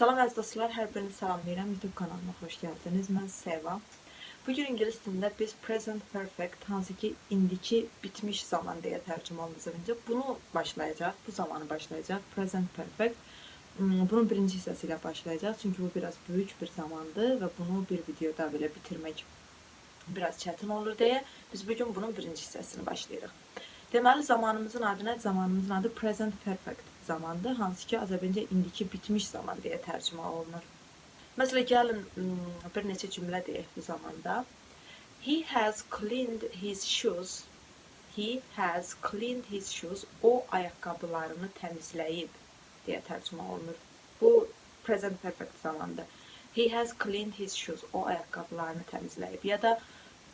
Salam əziz dostlar, hər birinizi salamlayıram. YouTube kanalıma xoş gəldiniz. Mən Seva. Bugün ingilis dilində biz present perfect, hansı ki indiki bitmiş zaman deyə tərcümə öncə bunu başlayacaq, bu zamanı başlayacaq. Present perfect. Hmm, Bunun birinci hissəsi ilə başlayacaq. Çünki bu biraz böyük bir zamandır və bunu bir videoda belə bitirmək biraz çətin olur deyə biz bugün bunun birinci hissəsini başlayırıq. Deməli zamanımızın adı nə? Zamanımızın adı present perfect zamandır, hansı ki Azərbaycanca indiki bitmiş zaman deyə tərcümə olunur. Məsələn, gəlin ım, bir neçə cümlə deyək bu zamanda. He has cleaned his shoes. He has cleaned his shoes. O ayaqqabılarını təmizləyib deyə tərcümə olunur. Bu present perfect zamanda. He has cleaned his shoes. O ayaqqabılarını təmizləyib. Ya da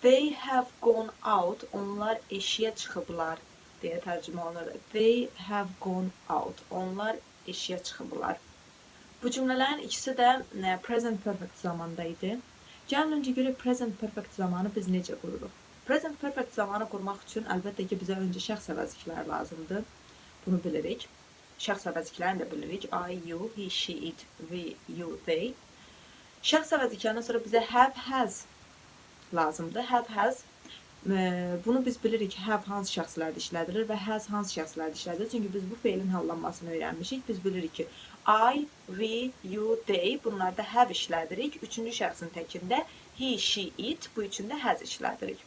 they have gone out. Onlar eşiyə çıxıblar deyə tərcümə olunur. They have gone out. Onlar eşiyə çıxıblar. Bu cümlələrin ikisi də nə, present perfect zamanda idi. Gəlin öncə görə present perfect zamanı biz necə qururuq? Present perfect zamanı qurmaq üçün əlbəttə ki bizə öncə şəxs əvəzliklər lazımdır. Bunu bilirik. Şəxs əvəzliklərini də bilirik. I, you, he, she, it, we, you, they. Şəxs əvəzliklərindən sonra bizə have, has lazımdır. Have, has Bunu biz bilirik have hansı şəxslərdə işlədilir və has hansı şəxslərdə işlədilir. Çünki biz bu feilin hallanmasını öyrənmişik. Biz bilirik ki, I, we, you, they bunlarda have işlədirik. Üçüncü şəxsin təkində he, she, it bu üçün də has işlədirik.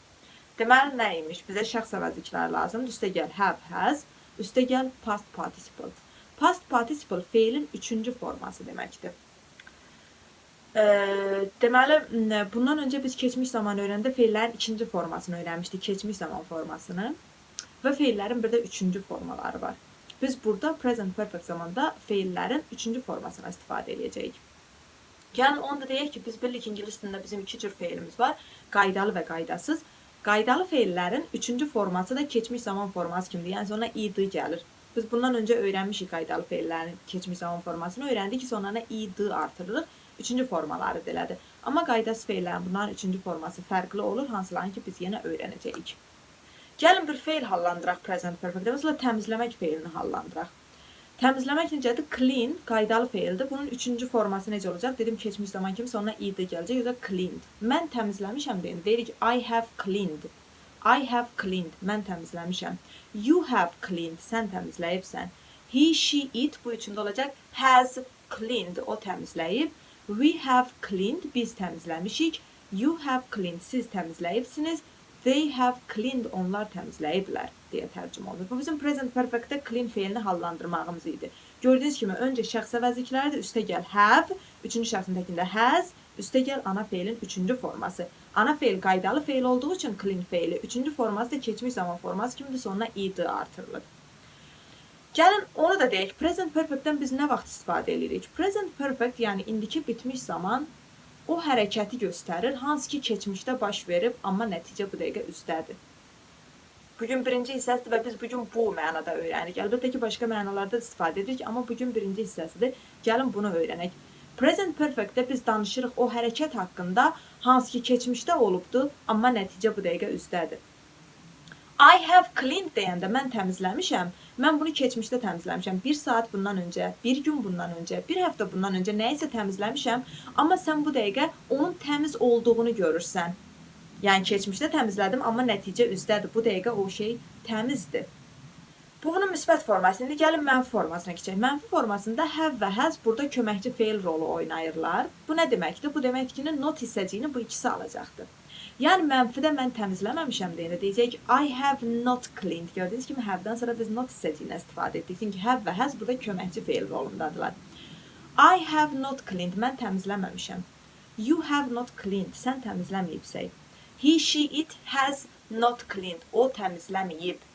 Deməli nə imiş? Bizə şəxs əvəzlikləri lazımdır. Üstə gəl have, has, üstə gəl past participle. Past participle feilin üçüncü forması deməkdir. Eee, deməli, bundan öncə biz keçmiş zaman öyrəndə feillərin ikinci formasını öyrənmişdik, keçmiş zaman formasını və feillərin bir də üçüncü formaları var. Biz burada present perfect zamanda feillərin üçüncü formasına istifadə edəcəyik. Gəlin onu da deyək ki, biz bilirik ingilis dilində bizim iki cür feilimiz var. Qaydalı və qaydasız. Qaydalı feillərin üçüncü forması da keçmiş zaman forması kimidir. Yəni sonra id gəlir. Biz bundan öncə öyrənmişik qaydalı feillərin keçmiş zaman formasını. Öyrəndik ki, sonlarına id artırırıq. Üçüncü formaları belədir. Amma qaydasız feillərin bunların üçüncü forması fərqli olur, hansılarını ki biz yenə öyrənəcəyik. Gəlin bir feil hallandıraq present perfect. Məsələn, təmizləmək feilini hallandıraq. Təmizləmək necədir? Clean qaydalı feildir. Bunun üçüncü forması necə olacaq? Dedim keçmiş zaman kimi sonuna id gələcək. Ya da cleaned. Mən təmizləmişəm deyin. Deyirik I have cleaned. I have cleaned. Mən təmizləmişəm. You have cleaned. Sən təmizləyibsən. He, she, it bu üçündə olacaq. Has cleaned. O təmizləyib. We have cleaned. Biz təmizləmişik. You have cleaned. Siz təmizləyibsiniz. They have cleaned. Onlar təmizləyiblər deyə tərcümə olunur. Bu bizim present perfectdə clean feilini hallandırmağımız idi. Gördüyünüz kimi öncə şəxs əvəzlikləridir. Üstə gəl have, üçüncü şəxsin təkində has, üstə gəl ana feilin üçüncü forması. Ana feil qaydalı feil olduğu üçün clean feili, üçüncü forması da keçmiş zaman forması kimidir, sonuna id artırılır. Gəlin onu da deyək. Present perfectdən biz nə vaxt istifadə edirik? Present perfect, yəni indiki bitmiş zaman o hərəkəti göstərir, hansı ki keçmişdə baş verib, amma nəticə bu dəqiqə üzdədir. Bugün birinci hissəsidir və biz bugün bu mənada öyrənirik. Əlbəttə ki, başqa mənalarda da istifadə edirik, amma bugün birinci hissəsidir. Gəlin bunu öyrənək. Present perfectdə biz danışırıq o hərəkət haqqında, hansı ki keçmişdə olubdu, amma nəticə bu dəqiqə üzdədir. I have cleaned deyəndə mən təmizləmişəm. Mən bunu keçmişdə təmizləmişəm. 1 saat bundan öncə, 1 gün bundan öncə, 1 həftə bundan öncə nə isə təmizləmişəm, amma sən bu dəqiqə onun təmiz olduğunu görürsən. Yəni keçmişdə təmizlədim, amma nəticə üzdədir. Bu dəqiqə o şey təmizdir. Bu bunun müsbət forması. İndi gəlin mənfi formasına keçək. Mənfi formasında have və has burada köməkçi feil rolu oynayırlar. Bu nə deməkdir? Bu deməkdir ki, not hissəciyini bu ikisi alacaqdır. Yəni mənfidə mən təmizləməmişəm deyəndə deyəcək I have not cleaned. Gördüyünüz kimi have-dən sonra biz not hissəciyindən istifadə etdik. Çünki have və has burada köməkçi feil rolundadırlar. I have not cleaned. Mən təmizləməmişəm. You have not cleaned. Sən təmizləməyibsən. He, she, it has not cleaned. O təmizləməyib.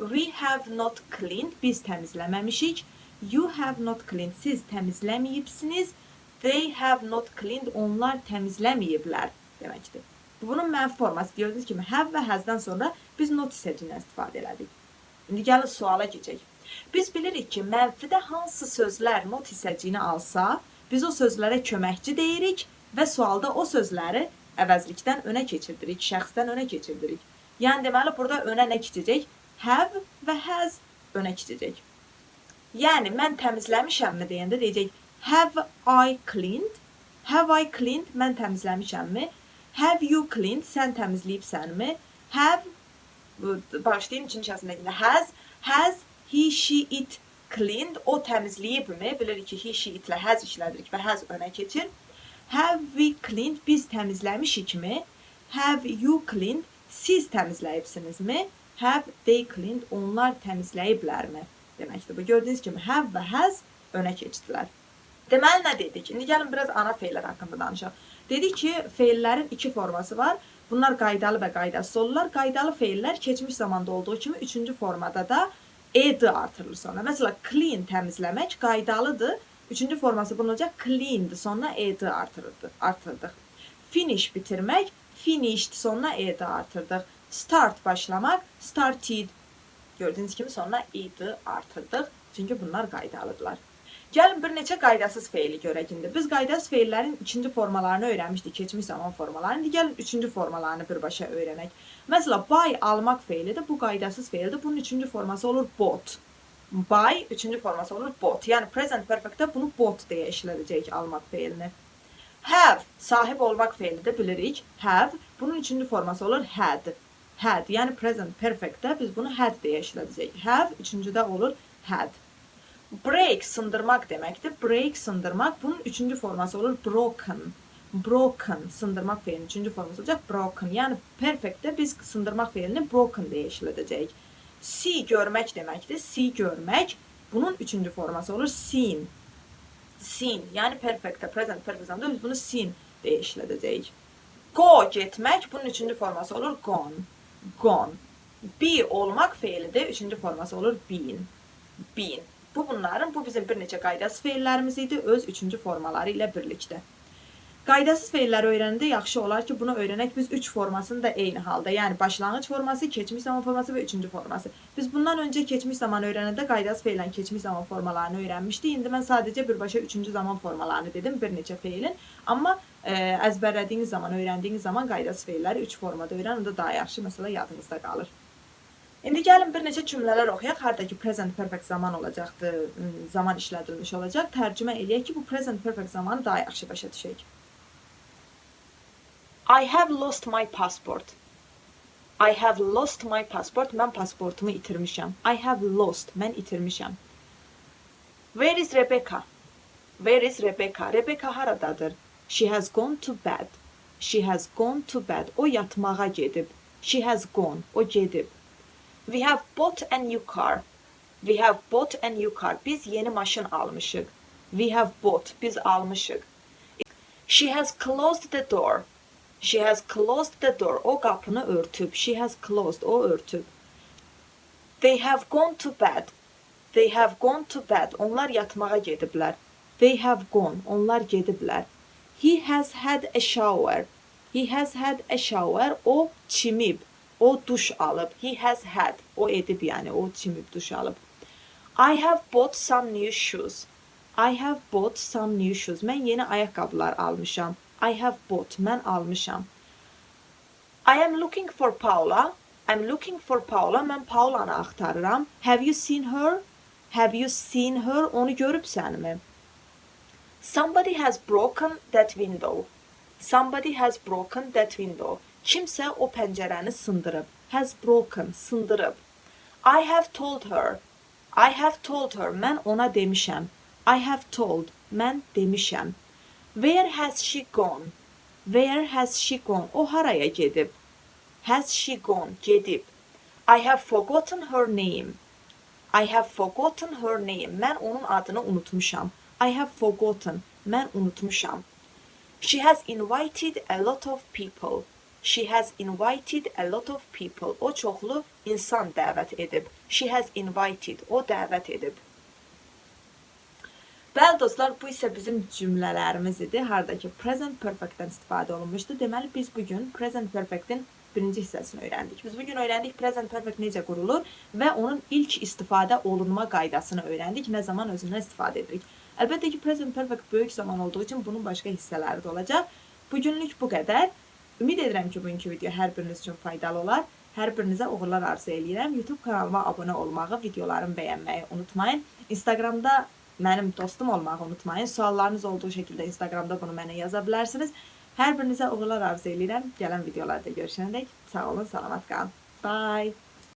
We have not cleaned. Biz təmizləməmişik. You have not cleaned. Siz təmizləməyibsiniz. They have not cleaned. Onlar təmizləməyiblər deməkdir. Bu bunun mənfi forması. Gördüyünüz kimi have və has-dan sonra biz not hissəciyindən istifadə elədik. İndi gəlin suala keçək. Biz bilirik ki, mənfidə hansı sözlər not hissəciyini alsa, biz o sözlərə köməkçi deyirik və sualda o sözləri əvəzlikdən önə keçirdirik, şəxsdən önə keçirdirik. Yəni deməli burada önə nə keçəcək? Have və has önə keçəcək. Yəni mən təmizləmişəmmi deyəndə deyəcək Have I cleaned? Have I cleaned? Mən təmizləmişəmmi? Have you cleaned? Sən təmizləyibsənmi? Have başlayayım ikinci şəxsindəkində. Has has he she it cleaned? O təmizləyibmi? Bilirik ki, he she itlə has işlədirik və has önə keçir. Have we cleaned? Biz təmizləmişikmi? Have you cleaned? Siz təmizləyibsinizmi? Have they cleaned? Onlar təmizləyiblərmi? Deməkdir. Bu gördüyünüz kimi have və has önə keçdilər. Deməli nə dedik? İndi gəlin biraz ana feillər haqqında danışaq. Dedik ki, feillərin iki forması var. Bunlar qaydalı və qaydasız olurlar. Qaydalı feillər keçmiş zamanda olduğu kimi üçüncü formada da ed artırılır sonra. Mesela clean təmizləmək qaydalıdır. Üçüncü forması bunun olacaq cleaned sonra ed artırırdı, artırdıq. Finish bitirmək, finished sonra ed artırdıq. Start başlamaq, started. Gördüyünüz kimi sonra ed artırdıq. Çünki bunlar qaydalıdırlar. Gəlin bir neçə qaydasız feili görək indi. Biz qaydasız feillərin ikinci formalarını öyrənmişdik, keçmiş zaman formalarını. İndi gəlin üçüncü formalarını birbaşa öyrənək. Mesela buy almaq feili də bu qaydasız feildir. Bunun üçüncü forması olur bought. Buy üçüncü forması olur bought. Yəni present perfectdə bunu bought deyə işlədəcəyik almaq feilini. Have sahib olmaq feilidir bilirik. Have bunun üçüncü forması olur had. Had yəni present perfectdə biz bunu had deyə işlədəcəyik. Have üçüncüdə olur had. Break sındırmaq deməkdir. Break sındırmaq. Bunun üçüncü forması olur broken. Broken sındırmaq feilinin üçüncü forması olacaq broken. Yəni perfectdə biz sındırmaq feilini broken deyə işlədəcəyik. See görmək deməkdir. See görmək. Bunun üçüncü forması olur seen. Seen. Yəni perfectdə, present perfect zamanda biz bunu seen deyə işlədəcəyik. Go getmək. Bunun üçüncü forması olur gone. Gone. Be olmaq feilidir. Üçüncü forması olur been. Been. Bu bunların, bu bizim bir neçə qaydasız feillərimiz öz üçüncü formaları ilə birlikdə. Qaydasız feilləri öyrənəndə yaxşı olar ki, bunu öyrənək biz üç formasını da eyni halda. Yəni başlanğıc forması, keçmiş zaman forması və üçüncü forması. Biz bundan öncə keçmiş zaman öyrənəndə qaydasız feillərin keçmiş zaman formalarını öyrənmişdik. İndi mən sadəcə birbaşa üçüncü zaman formalarını dedim, bir neçə feilin. Amma əzbərlədiyiniz zaman, öyrəndiyiniz zaman qaydasız feilləri üç formada öyrənin, onda daha yaxşı məsələ yadınızda qalır. İndi gəlin bir neçə cümlələr oxuyaq. Hardakı present perfect zaman olacaqdı, zaman işlədilmiş olacaq. Tərcümə eləyək ki, bu present perfect zamanı daha yaxşı başa düşək. I have lost my passport. I have lost my passport. Mən pasportumu itirmişəm. I have lost. Mən itirmişəm. Where is Rebecca? Where is Rebecca? Rebecca haradadır? She has gone to bed. She has gone to bed. O yatmağa gedib. She has gone. O gedib. We have bought a new car. We have bought a new car. Biz yeni maşın almışıq. We have bought. Biz almışıq. She has closed the door. She has closed the door. O qapını örtüb. She has closed. O örtüb. They have gone to bed. They have gone to bed. Onlar yatmağa gediblər. They have gone. Onlar gediblər. He has had a shower. He has had a shower. O çimib. O duş alıb. He has had. O edib yəni. O çimib duş alıb. I have bought some new shoes. I have bought some new shoes. Mən yeni ayaqqabılar almışam. I have bought. Mən almışam. I am looking for Paula. I'm looking for Paula. Mən Paulanı axtarıram. Have you seen her? Have you seen her? Onu görübsənmi? Somebody has broken that window. Somebody has broken that window. Kimsə o pəncərəni sındırıb. Has broken, sındırıb. I have told her. I have told her. Mən ona demişəm. I have told. Mən demişəm. Where has she gone? Where has she gone? O haraya gedib? Has she gone? Gedib. I have forgotten her name. I have forgotten her name. Mən onun adını unutmuşam. I have forgotten. Mən unutmuşam. She has invited a lot of people. She has invited a lot of people. O çoxlu insan dəvət edib. She has invited. O dəvət edib. Bəli dostlar, bu isə bizim cümlələrimiz idi. Hardakı present perfect-dən istifadə olunmuşdu. Deməli biz bu gün present perfect-in birinci hissəsini öyrəndik. Biz bu gün öyrəndik present perfect necə qurulur və onun ilk istifadə olunma qaydasını öyrəndik. Nə zaman özündən istifadə edirik. Əlbəttə ki, present perfect böyük zaman olduğu üçün bunun başqa hissələri də olacaq. Bu günlük bu qədər. Ümid edirəm ki, bugünkü video hər biriniz üçün faydalı olar. Hər birinizə uğurlar arzu edirəm. YouTube kanalıma abunə olmağı, videolarımı bəyənməyi unutmayın. Instagramda mənim dostum olmağı unutmayın. Suallarınız olduğu şəkildə Instagramda bunu mənə yaza bilərsiniz. Hər birinizə uğurlar arzu edirəm. Gələn videolarda görüşənədək sağ olun, salamat qalın. Bye.